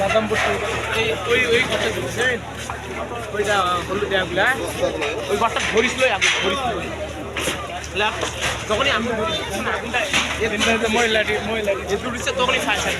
বাদাম বসে ওই ওই বুঝছেন ওইটা হলুদ ওই ঘরটা ধরিছিল আগুন ধরিছিল। আপ- যখনই আমি আগুনটা মহিলাটি মহিলাটি যেতে উঠছে তখনই ফায়ার সাইড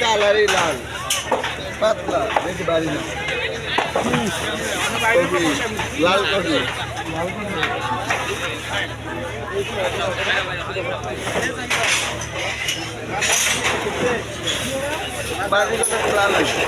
কালারই লাল। পাতলা বেশি বাড়ি না। লাল কফি লাল আছে